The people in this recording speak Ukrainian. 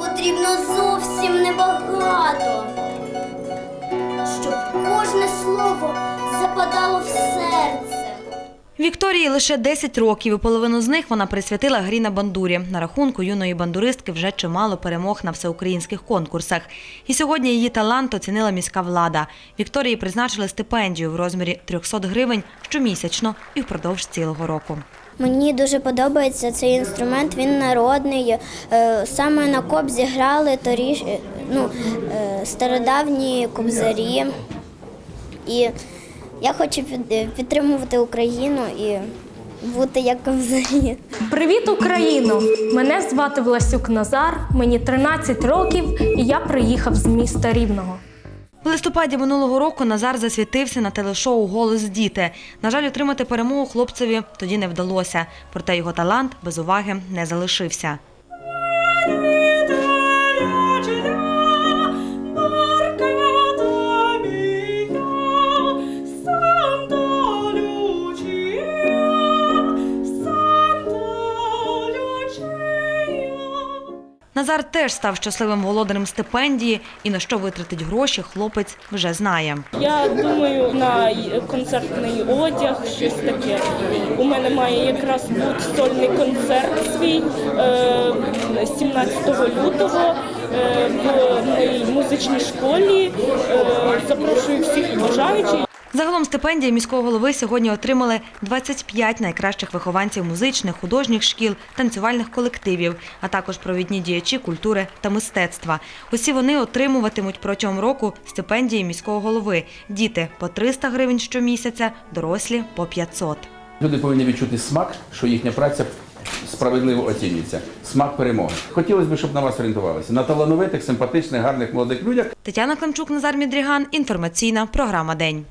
потрібно зовсім небагато, щоб кожне слово западало в серце. Вікторії лише 10 років, і половину з них вона присвятила грі на бандурі. На рахунку юної бандуристки вже чимало перемог на всеукраїнських конкурсах. І сьогодні її талант оцінила міська влада. Вікторії призначили стипендію в розмірі 300 гривень щомісячно і впродовж цілого року. Мені дуже подобається цей інструмент, він народний. Е, Саме на кобзі грали торіж, е, ну, е, стародавні кобзарі. І я хочу під- підтримувати Україну і бути як кобзарі. Привіт, Україно! Мене звати Власюк Назар, мені 13 років, і я приїхав з міста Рівного. В листопаді минулого року Назар засвітився на телешоу Голос діти. На жаль, отримати перемогу хлопцеві тоді не вдалося. Проте його талант без уваги не залишився. Назар теж став щасливим володарем стипендії, і на що витратить гроші, хлопець вже знає. Я думаю на концертний одяг, щось таке. У мене має якраз бути сольний концерт свій е, 17 лютого е, в музичній школі. Е, запрошую всіх бажаючих. Загалом стипендії міського голови сьогодні отримали 25 найкращих вихованців музичних, художніх шкіл, танцювальних колективів, а також провідні діячі культури та мистецтва. Усі вони отримуватимуть протягом року стипендії міського голови. Діти по 300 гривень щомісяця, дорослі по 500. Люди повинні відчути смак, що їхня праця справедливо оцінюється. Смак перемоги. Хотілося б, щоб на вас орієнтувалися. На талановитих, симпатичних, гарних молодих людях. Тетяна Климчук, Назар Мідріган. Інформаційна програма День.